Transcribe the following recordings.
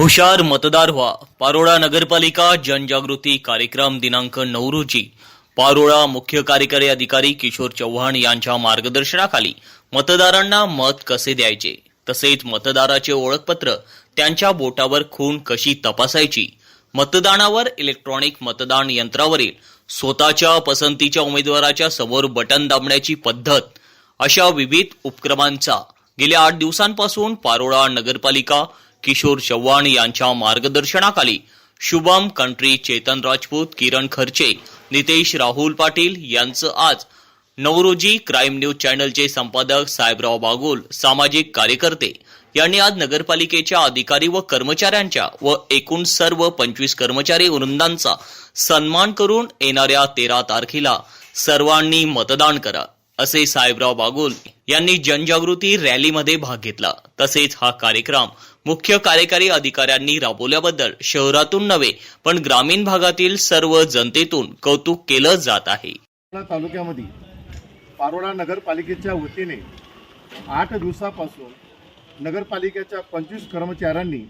हुशार मतदार व्हा. पारोळा नगरपालिका जनजागृती कार्यक्रम दिनांक नऊ रोजी. पारोळा मुख्य कार्यकारी अधिकारी किशोर चव्हाण यांच्या मार्गदर्शनाखाली मतदारांना मत कसे द्यायचे? तसेच मतदाराचे ओळखपत्र त्यांच्या बोटावर खून कशी तपासायची? मतदानावर इलेक्ट्रॉनिक मतदान यंत्रावरील स्वतःच्या पसंतीच्या उमेदवाराच्या समोर बटन दाबण्याची पद्धत अशा विविध उपक्रमांचा गेल्या आठ दिवसांपासून पारोळा नगरपालिका किशोर चव्हाण यांच्या मार्गदर्शनाखाली शुभम कंट्री चेतन राजपूत किरण खर्चे नितेश राहुल पाटील यांचं आज नवरोजी क्राईम न्यूज चॅनलचे संपादक साहेबराव बागुल सामाजिक कार्यकर्ते यांनी आज नगरपालिकेच्या अधिकारी व कर्मचाऱ्यांच्या व एकूण सर्व पंचवीस कर्मचारी वृंदांचा सन्मान करून येणाऱ्या तेरा तारखेला सर्वांनी मतदान करा. असे साहेबराव बागुल यांनी जनजागृती रॅलीमध्ये भाग घेतला. तसेच हा कार्यक्रम मुख्य कार्यकारी अधिकाऱ्यांनी राबवल्याबद्दल शहरातून नव्हे पण ग्रामीण भागातील सर्व जनतेतून कौतुक केलं जात आहे. तालुक्यामध्ये पारोळा नगरपालिकेच्या वतीने आठ दिवसापासून नगरपालिकेच्या पंचवीस कर्मचाऱ्यांनी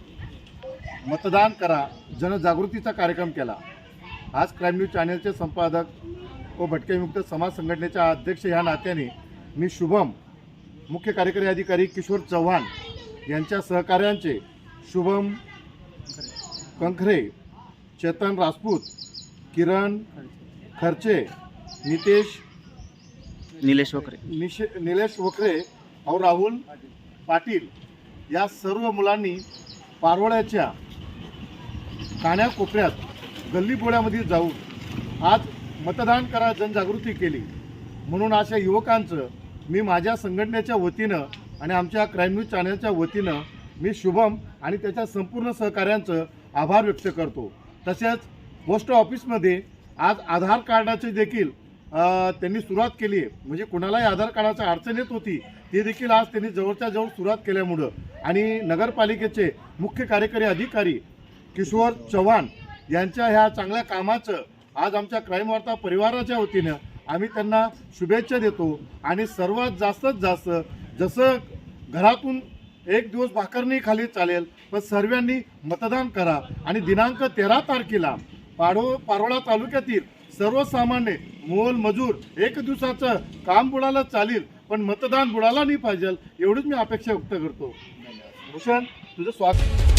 मतदान करा जनजागृतीचा कार्यक्रम केला. आज क्राईम न्यूज चॅनलचे संपादक व भटकेमुक्त समाज संघटनेच्या अध्यक्ष ह्या नात्याने मी शुभम मुख्य कार्यकारी अधिकारी किशोर चव्हाण यांच्या सहकार्यांचे शुभम कंखरे चेतन राजपूत किरण खर्चे नितेश निलेश वखरे निशे निलेश वखरे और राहुल पाटील या सर्व मुलांनी पारोळ्याच्या कान्याकोपऱ्यात गल्लीबोळ्यामध्ये जाऊन आज मतदान करा जनजागृती केली. म्हणून अशा युवकांचं मी माझ्या संघटनेच्या वतीनं आणि आमच्या क्राईम न्यूज चॅनलच्या वतीनं मी शुभम आणि त्याच्या संपूर्ण सहकाऱ्यांचं आभार व्यक्त करतो. तसेच पोस्ट ऑफिसमध्ये आज आधार कार्डाचे देखील त्यांनी सुरुवात केली आहे. म्हणजे कुणालाही आधार कार्डाची अडचण येत होती ते देखील आज त्यांनी जवळच्या जवळ सुरुवात केल्यामुळं. आणि नगरपालिकेचे मुख्य कार्यकारी अधिकारी किशोर चव्हाण यांच्या ह्या चांगल्या कामाचं आज आमच्या क्राईम वार्ता परिवाराच्या वतीनं आम्ही त्यांना शुभेच्छा देतो आणि सर्वात जास्तीत जास्त जसं घरातून एक दिवस भाकरणी खाली चालेल पण सर्वांनी मतदान करा आणि दिनांक तेरा तारखेला पाडो पारोळा तालुक्यातील सर्वसामान्य मोल मजूर एक दिवसाचं काम बुडालं चालेल पण मतदान बुडाला नाही पाहिजे एवढीच मी अपेक्षा व्यक्त करतो. भूषण तुझं स्वागत.